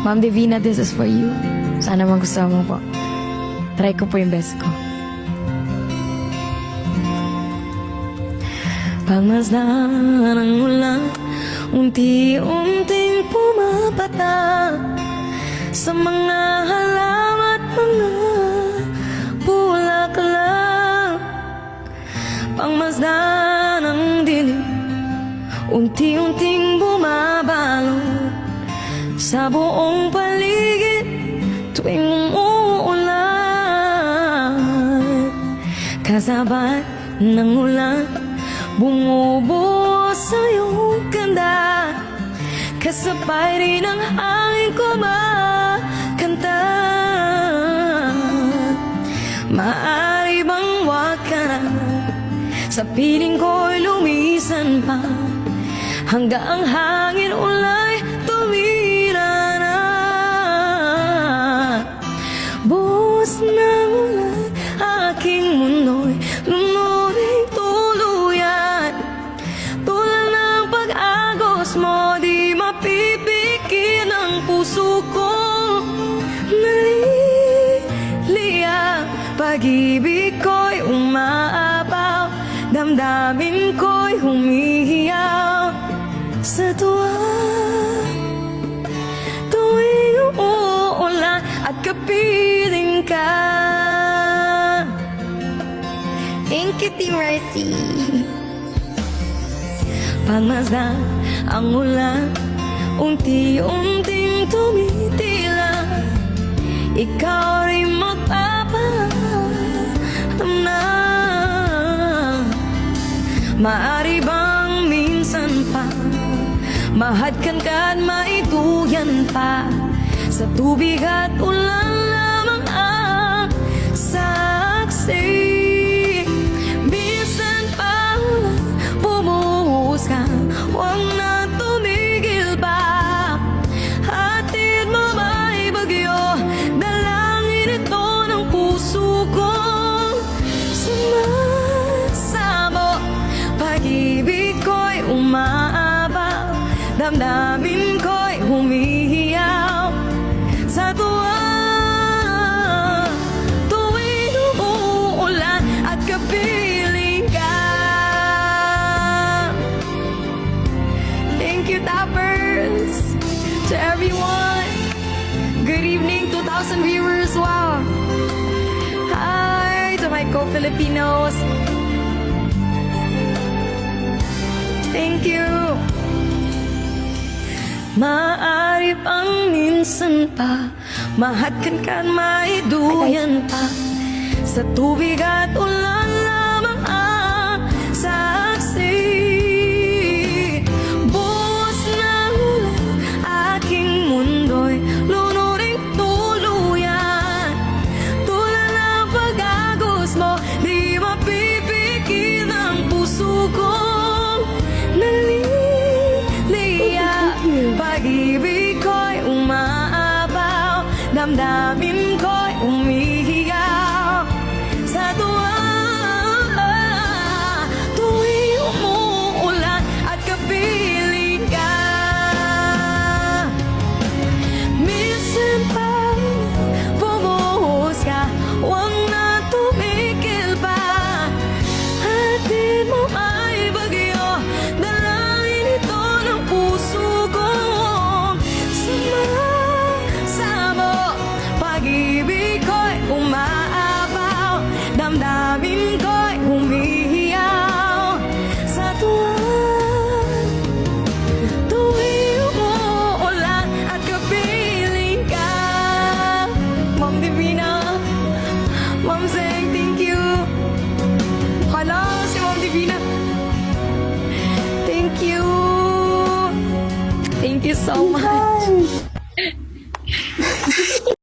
Ma'am Divina, this is for you. Sana magustuhan mo po. Try ko po yung best ko. Pagmasdan ng ulan Unti-unting pumapata Sa mga halamat mga bulaklak Pangmasdan ng dilim Unti-unting bumabalo Sa buong paligid Tuwing umuulan Kasabay ng ulan Bumubuo sa iyong ganda Kasabay rin ang hangin kumakanta. Maari bang wag ka na? Sa piling ko'y lumisan pa Hanggang ang hangin ulay Mundo'y lumuring tuluyan Tulad ng pag-agos mo Di mapipikil ang puso ko. Naliliya Pag-ibig ko'y umaapaw Damdamin ko'y humihiyaw. Sa tuwa At kapiling ka Team Mercy. Pagmasdan ang ulan, unti-unting tumitila. Ikaw rin magpapalam na. Maari bang minsan pa Mahadkan ka at maituyan pa Sa tubig at ulan lamang ang saksi Damdamin ko'y humihiyaw Sa tuwa Tuwing umuulan At kapiling ka Thank you, Tappers! To everyone! Good evening, 2,000 viewers! Wow! Hi to my co-Filipinos! Thank you! Maaari pang minsan pa. Mahadkan ka at maiduyan pa. Sa tubig at ulan naliliya Pag-ibig ko'y umaabaw Damdamin ko'y umihiyaw you so much